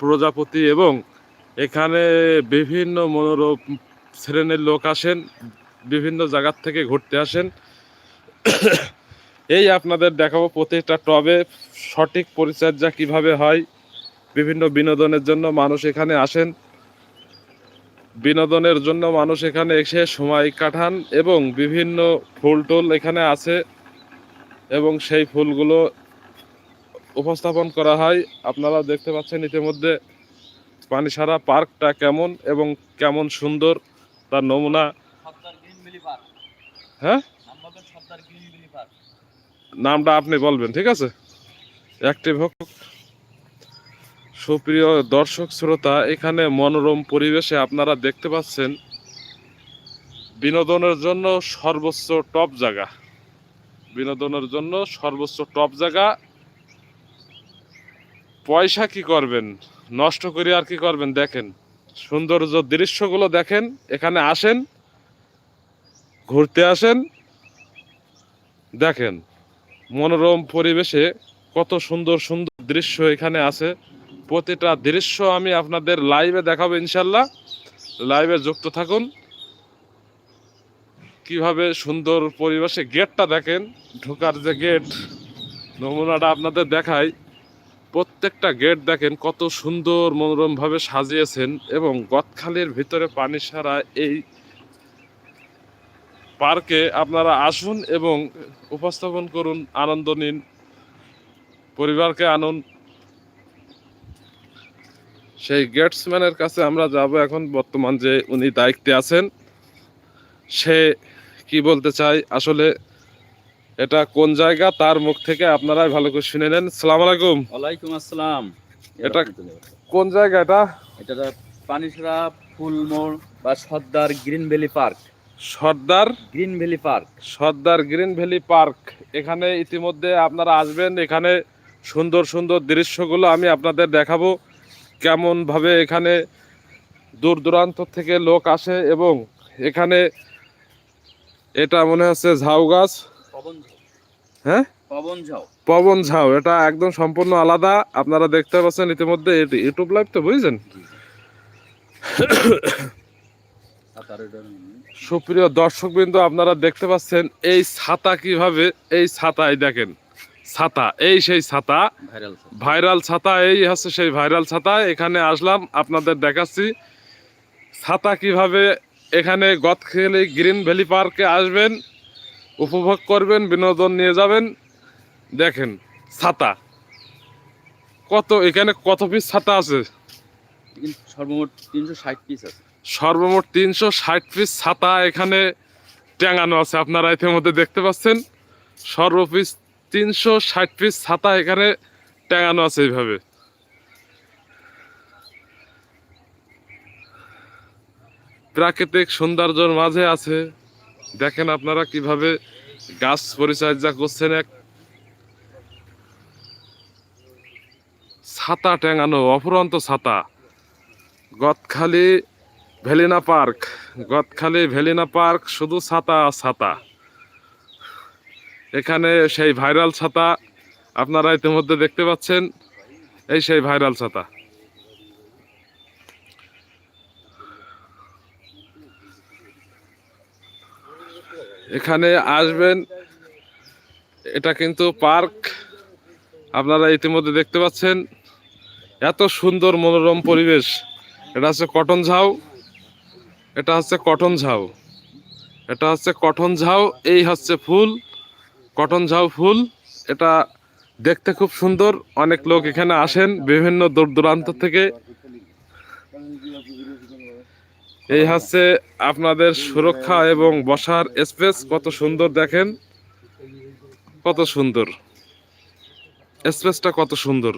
প্রজাপতি এবং এখানে বিভিন্ন মনোরম শ্রেণির লোক আসেন, বিভিন্ন জায়গার থেকে ঘুরতে আসেন। এই আপনাদের দেখাবো প্রতিটা টবে সঠিক পরিচর্যা কীভাবে হয়, বিভিন্ন বিনোদনের জন্য মানুষ এখানে আসেন। বিনোদনের জন্য মানুষ এখানে এসে সময় কাটান এবং বিভিন্ন ফুল টুল এখানে আছে এবং সেই ফুলগুলো উপস্থাপন করা হয়। আপনারা দেখতে পাচ্ছেন ইতিমধ্যে পানিসারা পার্কটা কেমন এবং কেমন সুন্দর তার নমুনা। হ্যাঁ? নামটা আপনি বলবেন ঠিক আছে? অ্যাক্টিভ হোক। সুপ্রিয় দর্শক শ্রোতা এখানে মনোরম পরিবেশে আপনারা দেখতে পাচ্ছেন বিনোদনের জন্য সর্বোচ্চ টপ জায়গা। বিনোদনের জন্য সর্বোচ্চ টপ জায়গা। পয়সা কি করবেন? নষ্ট করে আর কি করবেন? দেখেন। সৌন্দর্য দৃশ্যগুলো দেখেন, এখানে আসেন, ঘুরতে আসেন। দেখেন, মনোরম পরিবেশে কত সুন্দর সুন্দর দৃশ্য এখানে আছে। প্রতিটা দৃশ্য আমি আপনাদের লাইভে দেখাবো ইনশাল্লাহ লাইভে যুক্ত থাকুন। কীভাবে সুন্দর পরিবেশে গেটটা দেখেন? ঢোকার যে গেট নমুনাটা আপনাদের দেখাই। প্রত্যেকটা গেট দেখেন কত সুন্দর মনোরমভাবে সাজিয়েছেন এবং গদখালির ভিতরে পানি সারা এই পার্কে আপনারা আসুন এবং উপস্থাপন করুন, আনন্দ নিন, পরিবারকে আনুন। সেই গেটসম্যানের কাছে আমরা যাব এখন, বর্তমান যে উনি দায়িত্বে আছেন। সে কি বলতে চাই আসলে এটা কোন জায়গা? তার মুখ থেকে আপনারাই ভালো করে শুনে নেন। সালাম আলাইকুম। ওয়ালাইকুম আসসালাম। এটা কোন জায়গা এটা? এটা পানিসরা ফুলমোড় বা Sardar green valley park. Sardar? Green valley park. Sardar green valley park. এখানে ইতিমধ্যে আপনারা আসবেন। এখানে সুন্দর সুন্দর দৃশ্যগুলো আমি আপনাদের দেখাবো। কেমনভাবে এখানে দূর দূরান্ত থেকে লোক আসে এবং এখানে এটা মনে হচ্ছে ঝাউ গাছ। হ্যাঁ? পবন ঝাও। ঝাউ এটা একদম সম্পূর্ণ আলাদা। আপনারা দেখতে পাচ্ছেন ইতিমধ্যে ইউটিউব লাইভ তো বুঝছেন? সুপ্রিয় দর্শকবৃন্দ আপনারা দেখতে পাচ্ছেন এই ছাতা কীভাবে এই ছাতায় দেখেন ছাতা এই সেই ছাতা। ভাইরাল ভাইরাল ছাতা এই হচ্ছে সেই ভাইরাল ছাতা। এখানে আসলাম আপনাদের দেখাচ্ছি ছাতা কীভাবে এখানে গদখেলি গ্রিন ভ্যালি পার্কে আসবেন। উপভোগ করবেন বিনোদন নিয়ে যাবেন। দেখেন ছাতা। কত এখানে কত পিস ছাতা আছে? সর্বমোট তিনশো ষাট পিস আছে। সর্বমোট তিনশো ষাট পিস ছাতা এখানে টাঙানো আছে। আপনারা ইতিমধ্যে দেখতে পাচ্ছেন সর্বপিস তিনশো ষাট পিস ছাতা এখানে টাঙানো আছে এইভাবে। প্রাকৃতিক সৌন্দর্যের মাঝে আছে। দেখেন আপনারা কীভাবে গাছ পরিচর্যা করছেন এক ছাতা ট্যাঙানো অফুরন্ত ছাতা। গদখালি ভেলিনা পার্ক। গদখালি ভেলিনা পার্ক শুধু ছাতা ছাতা। এখানে সেই ভাইরাল ছাতা আপনারা ইতিমধ্যে দেখতে পাচ্ছেন, এই সেই ভাইরাল ছাতা। এখানে আসবেন। এটা কিন্তু পার্ক। আপনারা ইতিমধ্যে দেখতে পাচ্ছেন। এত সুন্দর মনোরম পরিবেশ। এটা হচ্ছে কটন ঝাউ। এটা হচ্ছে কটন ঝাউ। এটা হচ্ছে কটন ঝাউ। এই হচ্ছে ফুল। কটন ঝাউ ফুল। এটা দেখতে খুব সুন্দর। অনেক লোক এখানে আসেন। বিভিন্ন দূর দূরান্ত থেকে। এই হচ্ছে আপনাদের সুরক্ষা এবং বসার স্পেস। কত সুন্দর দেখেন। কত সুন্দর। স্পেসটা কত সুন্দর।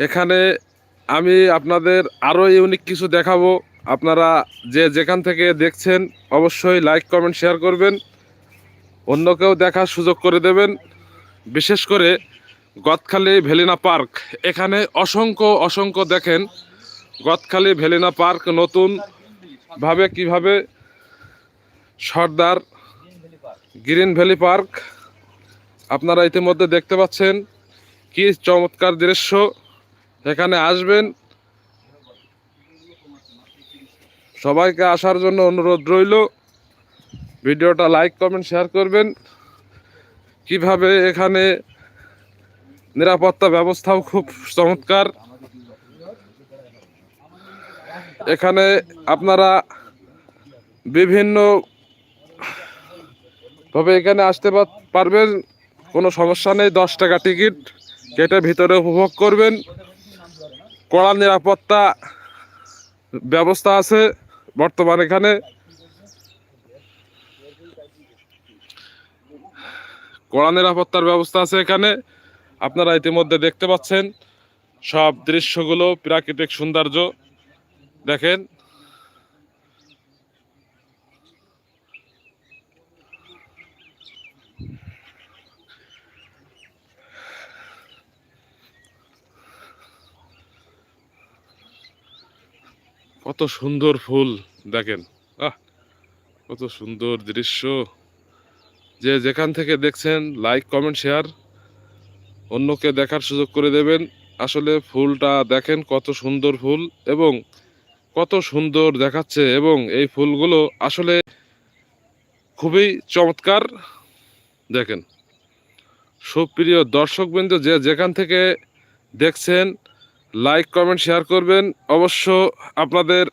এখানে আমি আপনাদের আরও ইউনিক কিছু দেখাবো। আপনারা যে যেখান থেকে দেখছেন, অবশ্যই লাইক কমেন্ট শেয়ার করবেন। অন্যকেও দেখার সুযোগ করে দেবেন। বিশেষ করে গতখালি ভেলিনা পার্ক। এখানে অসংখ্য অসংখ্য দেখেন। গদখালি ভেলিনা পার্ক নতুন ভাবে কীভাবে সর্দার গ্রিন ভ্যালি পার্ক, আপনারা ইতিমধ্যে দেখতে পাচ্ছেন কি চমৎকার দৃশ্য এখানে আসবেন। সবাইকে আসার জন্য অনুরোধ রইল। ভিডিওটা লাইক, কমেন্ট, শেয়ার করবেন। কীভাবে এখানে নিরাপত্তা ব্যবস্থাও খুব চমৎকার। এখানে আপনারা বিভিন্ন তবে এখানে আসতে পারবেন, কোনো সমস্যা নেই, দশ টাকা টিকিট কেটে ভিতরে উপভোগ করবেন। কড়া নিরাপত্তা ব্যবস্থা আছে বর্তমান এখানে। কড়া নিরাপত্তার ব্যবস্থা আছে এখানে। আপনারা ইতিমধ্যে দেখতে পাচ্ছেন সব দৃশ্যগুলো, প্রাকৃতিক সৌন্দর্য। দেখেন। কত সুন্দর ফুল, দেখেন। আহ, কত সুন্দর দৃশ্য। যে যেখান থেকে দেখছেন লাইক কমেন্ট শেয়ার অন্যকে দেখার সুযোগ করে দেবেন। আসলে ফুলটা দেখেন কত সুন্দর ফুল এবং কত সুন্দর দেখাচ্ছে এবং এই ফুলগুলো আসলে খুবই চমৎকার। দেখেন, সুপ্রিয় দর্শকবৃন্দ, যে যেখান থেকে দেখছেন, লাইক, কমেন্ট, শেয়ার করবেন। অবশ্য আপনাদের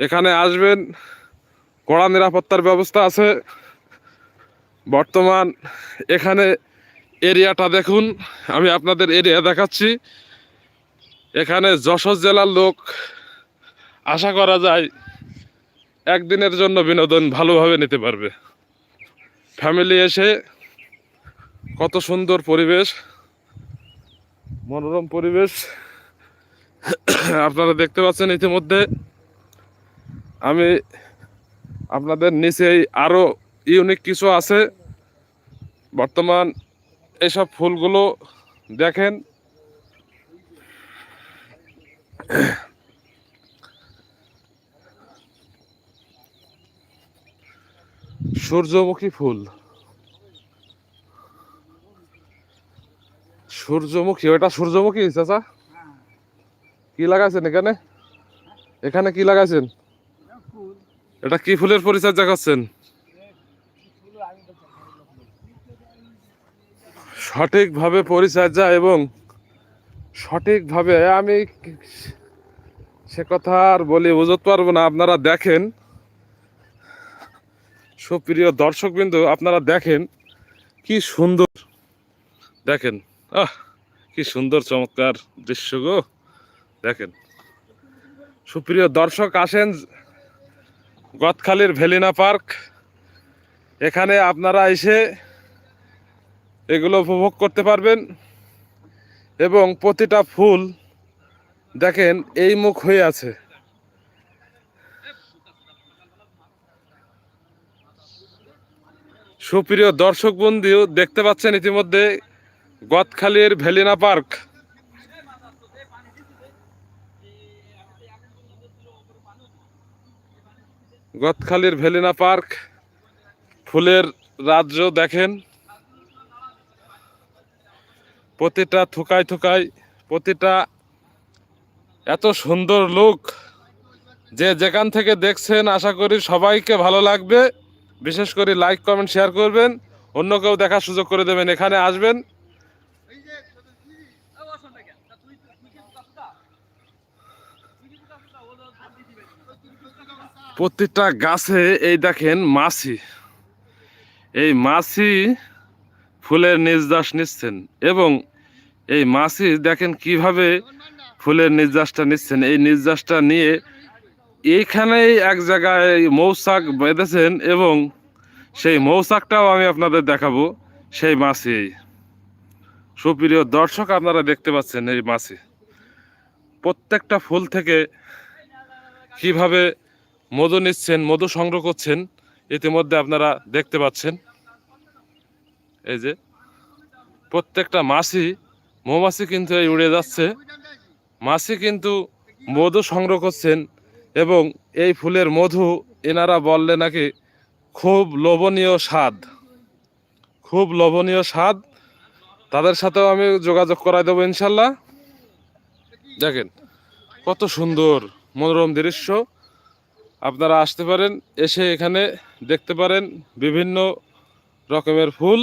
এখানে আসবেন, কড়া নিরাপত্তার ব্যবস্থা আছে। বর্তমান এখানে এরিয়াটা দেখুন, আমি আপনাদের এরিয়া দেখাচ্ছি। এখানে যশোর জেলার লোক আশা করা যায় একদিনের জন্য বিনোদন ভালোভাবে নিতে পারবে। ফ্যামিলি এসে কত সুন্দর পরিবেশ, মনোরম পরিবেশ। আপনারা দেখতে পাচ্ছেন ইতিমধ্যে আমি আপনাদের নিচেই আরও ইউনিক কিছু আছে। বর্তমান এসব ফুলগুলো দেখেন। সূর্যমুখী ফুল। সূর্যমুখী ওটা সূর্যমুখী, চাচা? কি লাগাইছেন এখানে? এখানে কি লাগাইছেন? এটা কি ফুলের পরিচর্যা করছেন? সঠিকভাবে পরিচর্যা এবং সঠিকভাবে আমি সে কথা আর বলে, বুঝতে পারব না, আপনারা দেখেন। সুপ্রিয় দর্শকবৃন্দ, আপনারা দেখেন কি সুন্দর। দেখেন, আহ, কি সুন্দর চমৎকার দৃশ্য গো। দেখেন, সুপ্রিয় দর্শক আসেন গদখালির ভেলিনা পার্ক। এখানে আপনারা এসে এগুলো উপভোগ করতে পারবেন এবং প্রতিটা ফুল দেখেন এই মুখ হয়ে আছে। সুপ্রিয় দর্শক বন্ধু দেখতে পাচ্ছেন ইতিমধ্যে গদখালির ভেলিনা পার্ক। গদখালির ভেলিনা পার্ক, ফুলের রাজ্য দেখেন। প্রতিটা থুকায় থুকায়, প্রতিটা এত সুন্দর লোক যে যেখান থেকে দেখছেন, আশা করি সবাইকে ভালো লাগবে। বিশেষ করে লাইক কমেন্ট শেয়ার করবেন। অন্য কেউ দেখার সুযোগ করে দেবেন। এখানে আসবেন। প্রত্যেকটা গাছে এই দেখেন মাছি। এই মাছি ফুলের নির্যাস নিচ্ছেন। এবং এই মাছি দেখেন কীভাবে ফুলের নির্যাসটা নিচ্ছেন। এই নির্যাসটা নিয়ে এইখানেই এক জায়গায় মৌচাক বেঁধেছেন এবং সেই মৌচাকটাও আমি আপনাদের দেখাবো, সেই মাছি। সুপ্রিয় দর্শক, আপনারা দেখতে পাচ্ছেন এই মাছি। প্রত্যেকটা ফুল থেকে কীভাবে মধু নিচ্ছেন, মধু সংগ্রহ করছেন, ইতিমধ্যে আপনারা দেখতে পাচ্ছেন। এই যে, প্রত্যেকটা মাছি, মৌমাছি কিন্তু এই উড়ে যাচ্ছে। মাছি কিন্তু মধু সংগ্রহ করছেন এবং এই ফুলের মধু এনারা বললে নাকি খুব লোভনীয় স্বাদ। খুব লোভনীয় স্বাদ। তাদের সাথেও আমি যোগাযোগ করাই দেবো ইনশাল্লাহ। দেখেন, কত সুন্দর মনোরম দৃশ্য। আপনারা আসতে পারেন, এসে এখানে দেখতে পারেন বিভিন্ন রকমের ফুল।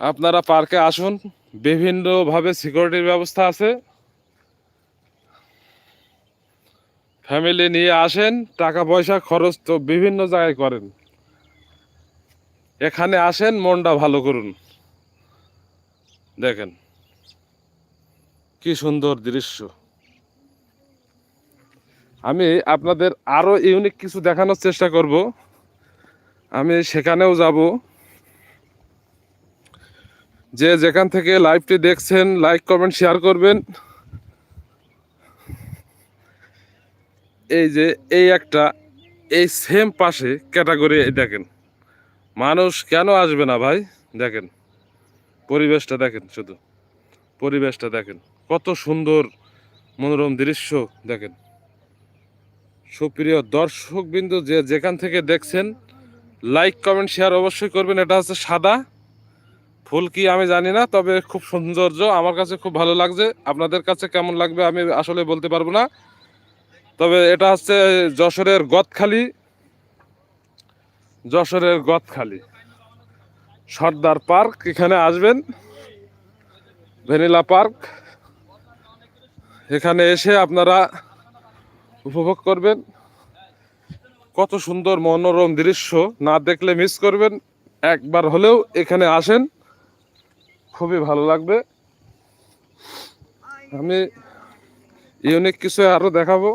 আপনারা পার্কে আসুন, বিভিন্নভাবে সিকিউরিটির ব্যবস্থা আছে। ফ্যামিলি নিয়ে আসেন টাকা পয়সা খরচ তো বিভিন্ন জায়গায় করেন। এখানে আসেন, মনটা ভালো করুন। দেখেন, কি সুন্দর দৃশ্য। আমি আপনাদের আরও ইউনিক কিছু দেখানোর চেষ্টা করব। আমি সেখানেও যাব। যে যেখান থেকে লাইভটি দেখছেন লাইক কমেন্ট শেয়ার করবেন। এই যে এই একটা, এই সেম পাশে ক্যাটাগরি দেখেন। মানুষ কেন আসবে না ভাই? দেখেন, পরিবেশটা দেখেন শুধু। পরিবেশটা দেখেন, কত সুন্দর মনোরম দৃশ্য দেখেন। সুপ্রিয় দর্শক বিন্দু যে যেখান থেকে দেখছেন লাইক কমেন্ট শেয়ার অবশ্যই করবেন। এটা হচ্ছে সাদা। ফুল কি আমি জানি না, তবে খুব সৌন্দর্য। আমার কাছে খুব ভালো লাগছে। আপনাদের কাছে কেমন লাগবে আমি আসলে বলতে পারব না। তবে এটা হচ্ছে যশোরের গদখালি। যশোরের গদখালি। সর্দার পার্ক, এখানে আসবেন। Vanilla park. এখানে এসে আপনারা উপভোগ করবেন। কত সুন্দর মনোরম দৃশ্য, না দেখলে মিস করবেন। একবার হলেও এখানে আসেন। খুবই ভালো লাগবে। আমি ইউনিক কিছু আরও দেখাবো।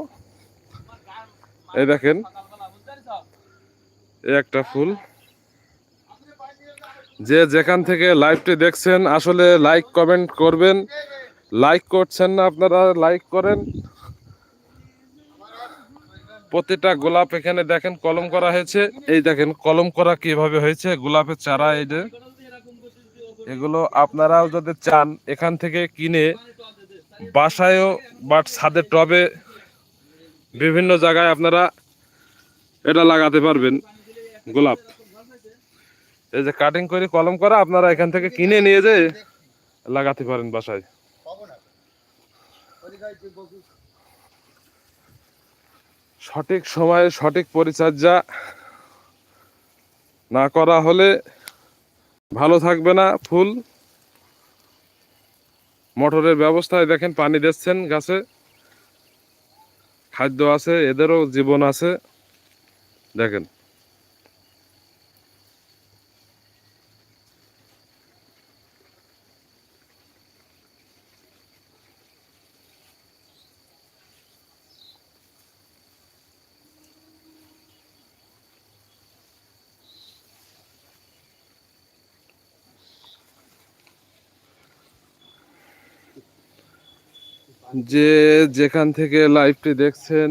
এই দেখেন। এই একটা ফুল। যে যেখান থেকে লাইভটি দেখছেন, আসলে লাইক কমেন্ট করবেন। লাইক করছেন না আপনারা লাইক করেন। প্রতিটা গোলাপ এখানে দেখেন, কলম করা হয়েছে। এই দেখেন, কলম করা কীভাবে হয়েছে? গোলাপের চারা এই যে। এগুলো আপনারাও যদি চান, এখান থেকে কিনে বাসায়ও বাট ছাদের টবে বিভিন্ন জায়গায় আপনারা এটা লাগাতে পারবেন, গোলাপ। এই যে কাটিং করে কলম করা, আপনারা এখান থেকে কিনে নিয়ে যে লাগাতে পারেন বাসায়। সঠিক সময়ে সঠিক পরিচর্যা না করা হলে ভালো থাকবে না ফুল। মোটরের ব্যবস্থায় দেখেন পানি দিচ্ছেন গাছে। খাদ্য আছে এদেরও জীবন আছে। দেখেন। যে যেখান থেকে লাইভটি দেখছেন,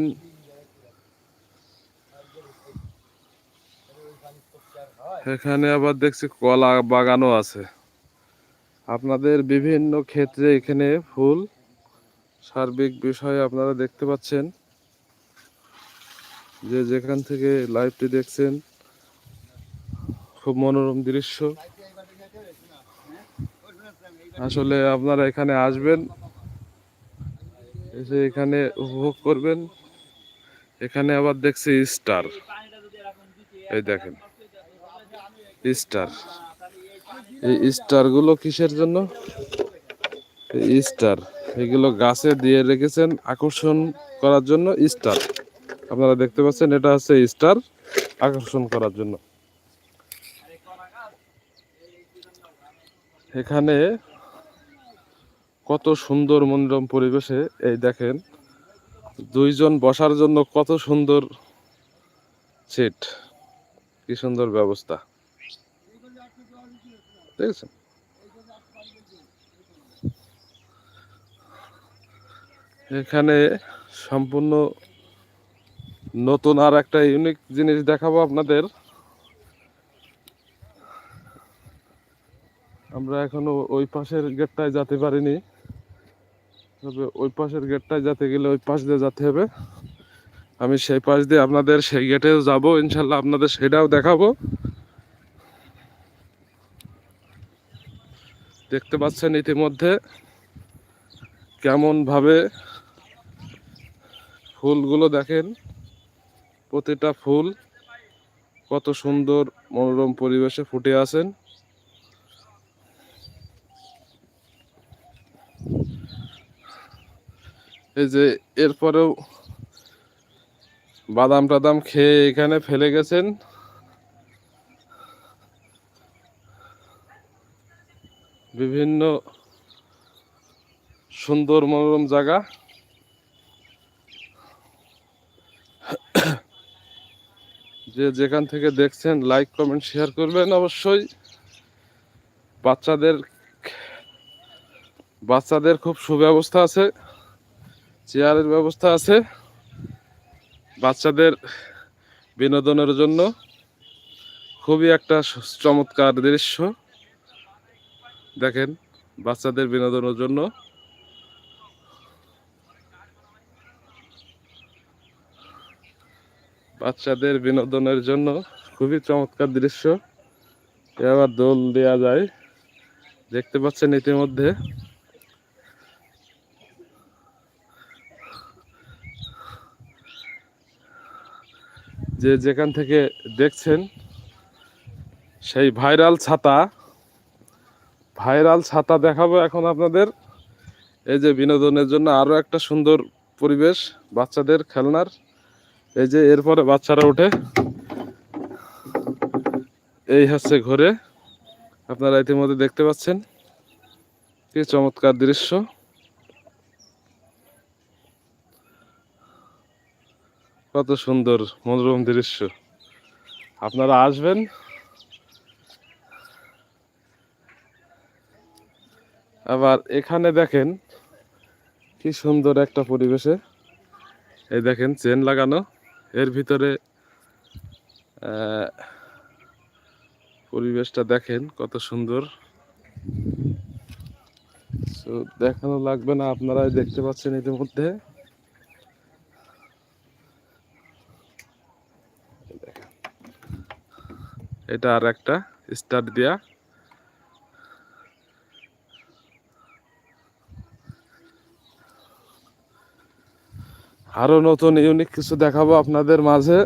এখানে আবার দেখছি কলা বাগানও আছে। আপনাদের বিভিন্ন ক্ষেত্রে এখানে ফুল, সার্বিক বিষয়ে আপনারা দেখতে পাচ্ছেন। যে যেখান থেকে লাইভটি দেখছেন, খুব মনোরম দৃশ্য। আসলে আপনারা এখানে আসবেন এসে এখানে উপভোগ করবেন, এখানে আবার দেখছি স্টার। এই দেখেন, স্টার। এই স্টারগুলো কিসের জন্য? স্টার, এগুলো গাছে দিয়ে রেখেছেন আকর্ষণ করার জন্য স্টার। আপনারা দেখতে পাচ্ছেন, এটা হচ্ছে স্টার আকর্ষণ করার জন্য। এখানে কত সুন্দর মনোরম পরিবেশে, এই দেখেন, দুইজন বসার জন্য কত সুন্দর সিট। কি সুন্দর ব্যবস্থা। দেখেছেন? এখানে সম্পূর্ণ নতুন আর একটা ইউনিক জিনিস দেখাবো আপনাদের। আমরা এখনও ওই পাশের গেটটায় যেতে পারিনি। তবে ওই পাশের গেটটায় যেতে গেলে ওই পাশ দিয়ে যেতে হবে। আমি সেই পাশ দিয়ে আপনাদের সেই গেটে যাব, ইনশাল্লাহ আপনাদের সেটাও দেখাবো। দেখতে পাচ্ছেন ইতিমধ্যে কেমন ভাবে ফুলগুলো দেখেন। প্রতিটা ফুল কত সুন্দর মনোরম পরিবেশে ফুটে আছেন। এই যে এরপরেও বাদাম টাদাম খেয়ে এখানে ফেলে গেছেন। বিভিন্ন সুন্দর মনোরম জায়গা। যে যেখান থেকে দেখছেন লাইক কমেন্ট শেয়ার করবেন অবশ্যই। বাচ্চাদের বাচ্চাদের খুব সুব্যবস্থা আছে। চেয়ারের ব্যবস্থা আছে বাচ্চাদের বিনোদনের জন্য। খুবই একটা চমৎকার দৃশ্য। দেখেন, বাচ্চাদের বিনোদনের জন্য। বাচ্চাদের বিনোদনের জন্য খুবই চমৎকার দৃশ্য। আবার দোল দেওয়া যায়। দেখতে পাচ্ছেন ইতিমধ্যে। যে যেখান থেকে দেখছেন, সেই ভাইরাল ছাতা। ভাইরাল ছাতা দেখাবো এখন আপনাদের। এই যে বিনোদনের জন্য আরও একটা সুন্দর পরিবেশ, বাচ্চাদের খেলনার। এই যে এরপরে বাচ্চারা ওঠে। এই হচ্ছে ঘরে। আপনারা ইতিমধ্যে দেখতে পাচ্ছেন। কি চমৎকার দৃশ্য। কত সুন্দর মনোরম দৃশ্য। আপনারা আসবেন। আবার এখানে দেখেন কি সুন্দর একটা পরিবেশে। এই দেখেন, চেন লাগানো। এর ভিতরে পরিবেশটা দেখেন কত সুন্দর। দেখানো লাগবে না, আপনারাই দেখতে পাচ্ছেন ইতিমধ্যে। এটা আর একটা স্টার্ট দেয়া। আরও নতুন ইউনিক কিছু দেখাবো আপনাদের মাঝে।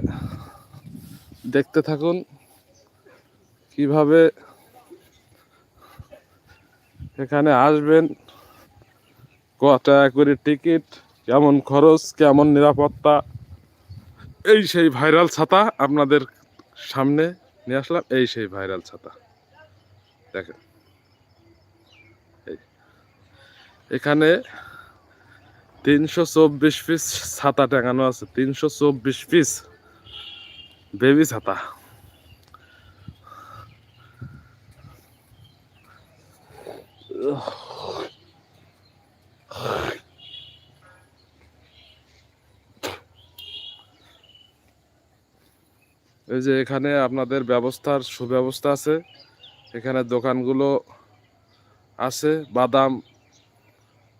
দেখতে থাকুন কীভাবে এখানে আসবেন ক টাকা করে টিকিট, কেমন খরচ, কেমন নিরাপত্তা, এই সেই ভাইরাল ছাতা আপনাদের সামনে নিয়ে আসলাম, এই সেই ভাইরাল ছাতা। দেখেন। এখানে তিনশো চব্বিশ পিস ছাতা টাঙানো আছে। তিনশো চব্বিশ পিস বেবি ছাতা। এই যে এখানে আপনাদের ব্যবস্থার সুব্যবস্থা আছে। এখানে দোকানগুলো আছে, বাদাম,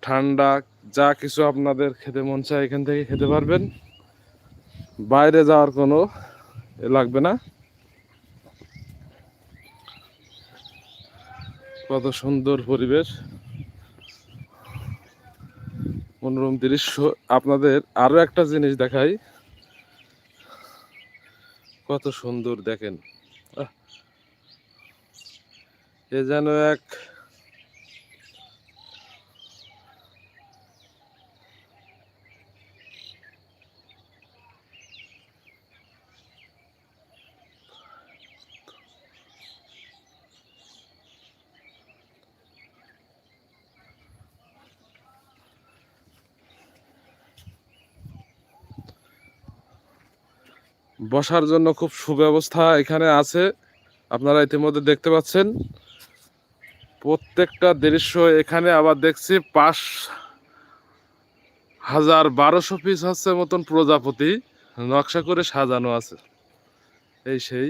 ঠান্ডা, যা কিছু আপনাদের খেতে মন চায় এখান থেকে খেতে পারবেন। বাইরে যাওয়ার কোনো লাগবে না। কত সুন্দর পরিবেশ। মনোরম দৃশ্য। আপনাদের আরও একটা জিনিস দেখাই। কত সুন্দর দেখেন। এ যেন এক বসার জন্য খুব সুব্যবস্থা এখানে আছে। আপনারা ইতিমধ্যে দেখতে পাচ্ছেন। প্রত্যেকটা দৃশ্য এখানে আবার দেখছি, পাঁচ হাজার বারোশো পিস হচ্ছে মতন প্রজাপতি। নকশা করে সাজানো আছে। এই সেই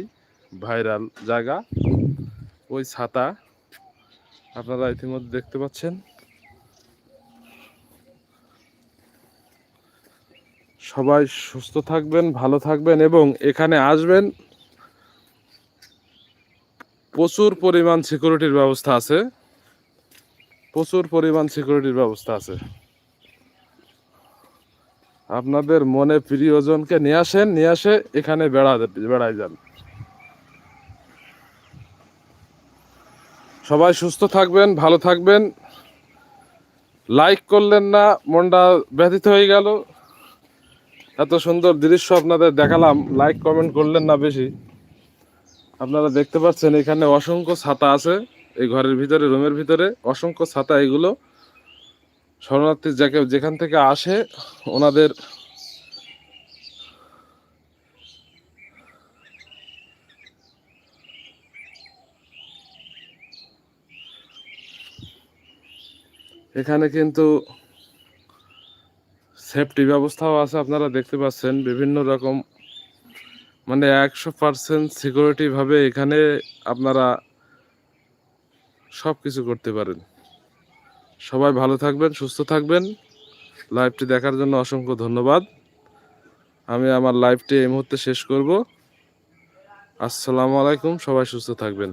ভাইরাল জায়গা, ওই ছাতা। আপনারা ইতিমধ্যে দেখতে পাচ্ছেন। সবাই সুস্থ থাকবেন, ভালো থাকবেন এবং এখানে আসবেন। প্রচুর পরিমাণ সিকিউরিটির ব্যবস্থা আছে। প্রচুর পরিমাণ সিকিউরিটির ব্যবস্থা আছে। আপনাদের মনে প্রিয়জনকে নিয়ে আসেন, নিয়ে আসে এখানে বেড়া বেড়ায় যান। সবাই সুস্থ থাকবেন, ভালো থাকবেন। লাইক করলেন না, মনটা ব্যথিত হয়ে গেল। এত সুন্দর দৃশ্য আপনাদের দেখালাম। লাইক কমেন্ট করলেন না বেশি। আপনারা দেখতে পাচ্ছেন এখানে অসংখ্য ছাতা আছে এই ঘরের ভিতরে, রুমের ভিতরে। অসংখ্য ছাতা এগুলো। শরণার্থী যাকে যেখান থেকে আসে, ওনাদের এখানে কিন্তু সেফটি ব্যবস্থাও আছে, আপনারা দেখতে পাচ্ছেন বিভিন্ন রকম। মানে একশো পার্সেন্ট সিকিউরিটিভাবে এখানে আপনারা সব কিছু করতে পারেন। সবাই ভালো থাকবেন, সুস্থ থাকবেন। লাইভটি দেখার জন্য অসংখ্য ধন্যবাদ। আমি আমার লাইভটি এই মুহূর্তে শেষ করব। আসসালামু আলাইকুম, সবাই সুস্থ থাকবেন।